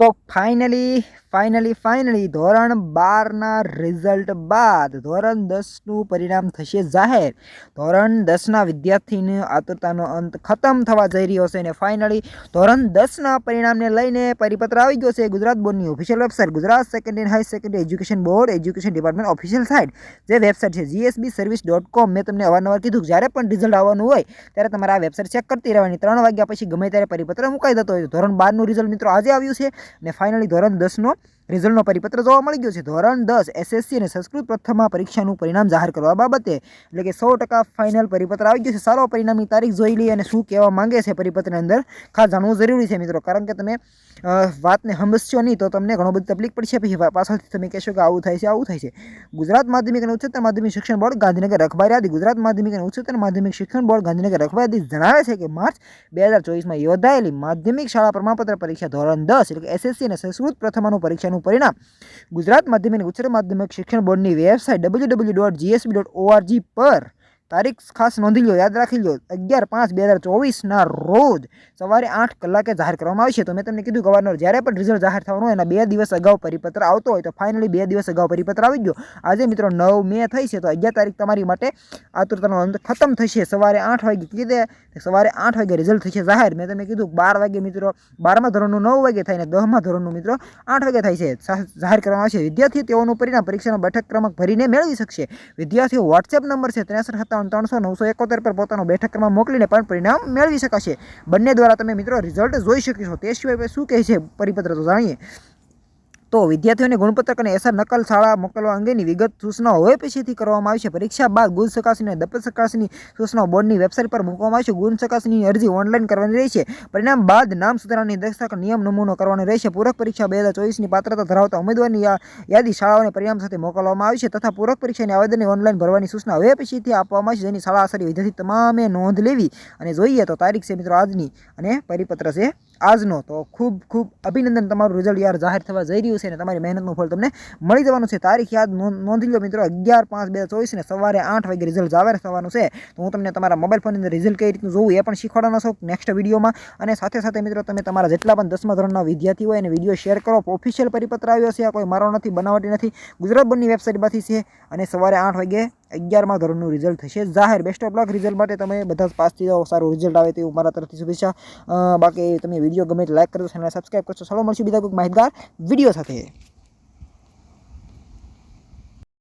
તો finally finally finally ધોરણ બારના રિઝલ્ટ બાદ ધોરણ દસનું પરિણામ થશે જાહેર. ધોરણ દસના વિદ્યાર્થીને આતુરતાનો અંત ખતમ થવા જઈ રહ્યો છે અને ફાઇનલી ધોરણ દસના પરિણામને લઈને પરિપત્ર આવી ગયો છે. ગુજરાત બોર્ડની official website Gujarat secondary high secondary education board education department official site જે વેબસાઇટ છે જીએસબી સર્વિસ ડોટ કોમ મેં તમને અવારનવાર કીધું જ્યારે પણ રિઝલ્ટ આવવાનું હોય, ત્યારે તમારે આ વેબસાઇટ ચેક કરતી રહેવાની. ત્રણ વાગ્યા પછી ગમે ત્યારે પરિપત્ર મુકાઈ દેતો હોય. ધોરણ બારનું રિઝલ્ટ મિત્રો આજે આવ્યું છે. અને ફાઇનલી ધોરણ દસનો રિઝલ્ટનો પરિપત્ર જોવા મળી ગયો છે. ધોરણ દસ એસએસસી અને સંસ્કૃત પ્રથમમાં પરીક્ષાનું પરિણામ જાહેર કરવા બાબતે એટલે કે સો ટકા ફાઇનલ પરિપત્ર આવી ગયું છે. સારો પરિણામની તારીખ જોઈ લઈએ અને શું કહેવા માંગે છે પરિપત્રની અંદર ખાસ જાણવું જરૂરી છે મિત્રો. કારણ કે તમે વાતને સમજશો નહીં તો તમને ઘણો બધી તકલીફ પડશે. પછી પાછળથી તમે કહેશો કે આવું થાય છે, આવું થાય છે. ગુજરાત માધ્યમિક અને ઉચ્ચતર માધ્યમિક શિક્ષણ બોર્ડ ગાંધીનગર રખબારી યાદી ગુજરાત માધ્યમિક અને ઉચ્ચતર માધ્યમિક શિક્ષણ બોર્ડ ગાંધીનગર રખબારી જણાવે છે કે માર્ચ બે હજાર ચોવીસમાં યોજાયેલી માધ્યમિક શાળા પ્રમાણપત્ર પરીક્ષા ધોરણ દસ એટલે કે એસએસસી અને સંસ્કૃત પ્રથમાનું પરીક્ષાનું પરિણામ? ગુજરાત માધ્યમિક ઉચ્ચતર માધ્યમિક શિક્ષણ બોર્ડની website W W dot GSB dot ORG પર તારીખ ખાસ નોંધી લો યાદ રાખી લો અગિયાર પાંચ બે હજાર ચોવીસના રોજ સવારે આઠ કલાકે જાહેર કરવામાં આવશે તો મેં તમને કીધું ગવર્નર, જ્યારે પણ રિઝલ્ટ જાહેર થવાનું હોય એના બે દિવસ અગાઉ પરિપત્ર આવતો હોય, તો ફાઇનલી બે દિવસ અગાઉ પરિપત્ર આવી ગયો. આજે મિત્રો નવ મે થઈ છે, તો અગિયાર તારીખ તમારી માટે આતુરતાનો અંત ખતમ થશે. સવારે આઠ વાગે કીધે સવારે આઠ વાગે રિઝલ્ટ થશે જાહેર. મેં તમને કીધું બાર વાગે મિત્રો, બારમા ધોરણનું, નવ વાગે થાય અને દસમા ધોરણનું મિત્રો, આઠ વાગે થાય છે. જાહેર કરવામાં આવશે. વિદ્યાર્થીઓ તેઓનું પરિણામ પરીક્ષાનો બેઠક ક્રમાંક ભરીને મેળવી શકશે. વિદ્યાર્થીઓ વોટ્સએપ નંબર છે ત્રેસઠ સત્તાવન ત્રણસો નવસો એકોતેર પર પોતાનો બેઠક ક્રમાંક મોકલીને પણ પરિણામ મેળવી શકાશે. બંને દ્વારા તમે મિત્રો રિઝલ્ટ જોઈ શકશો. તે સિવાય શું કહે છે પરિપત્ર તો જાણીએ. તો વિદ્યાર્થીઓને ગુણપત્રક અને એસઆર નકલ શાળા મોકલવા અંગેની વિગત સૂચનાઓ હવે પછીથી કરવામાં આવશે. પરીક્ષા બાદ ગુણ ચકાસણી અને દપત ચકાસણી સૂચનાઓ બોર્ડની વેબસાઇટ પર મૂકવામાં આવશે. ગુણ ચકાસણીની અરજી ઓનલાઈન કરવાની રહેશે. પરિણામ બાદ નામ સુધારાની દસ્તાક, નિયમ નમૂનો કરવાનો રહેશે. પૂરક પરીક્ષા બે હજાર ચોવીસની પાત્રતા ધરાવતા ઉમેદવારની યાદી શાળાઓને પરિણામ સાથે મોકલવામાં આવશે તથા પૂરક પરીક્ષાની આવેદનને ઓનલાઈન ભરવાની સૂચના હવે પછીથી આપવામાં આવશે. જેની શાળા આશરે વિદ્યાર્થી તમામે નોંધ લેવી અને જોઈએ તો તારીખ છે મિત્રો આજની અને પરિપત્ર છે આજનો. તો ખૂબ ખૂબ અભિનંદન. તમારું રિઝલ્ટ યાર જાહેર થવા જઈ રહ્યું છે અને તમારી મહેનતનું ફળ તમને મળી જવાનું છે. તારીખ યાદ નોંધ- લો મિત્રો, અગિયાર પાંચ બે ચોવીસને સવારે આઠ વાગે રિઝલ્ટ જાહેર થવાનું છે. તો હું તમને તમારા મોબાઈલ ફોનની અંદર રિઝલ્ટ કઈ રીતનું જોવું એ પણ શીખવાડવાનો છું નેક્સ્ટ વિડીયોમાં. અને સાથે સાથે મિત્રો, તમે તમારા જેટલા પણ દસમા ધોરણના વિદ્યાર્થી હોય એને વીડિયો શેર કરો. ઓફિશિયલ પરિપત્ર આવ્યો છે આ કોઈ મારો નથી, બનાવટી નથી. ગુજરાત બોર્ડની વેબસાઇટમાંથી છે. અને સવારે આઠ વાગે અગિયારમાં ધોરણનું રિઝલ્ટ થશે. જાહેર બેસ્ટ ઓફ લક રિઝલ્ટ માટે તમે બધા જ પાસ થઈ જાઓ, સારું રિઝલ્ટ આવે તેવું મારા તરફથી શુભેચ્છા. બાકી તમે વીડિયો ગમે તો લાઈક કરજો ચેનલ સબસ્ક્રાઈબ કરશો ચાલો મળશું બીજા કોઈક માહિતગાર વીડિયો સાથે.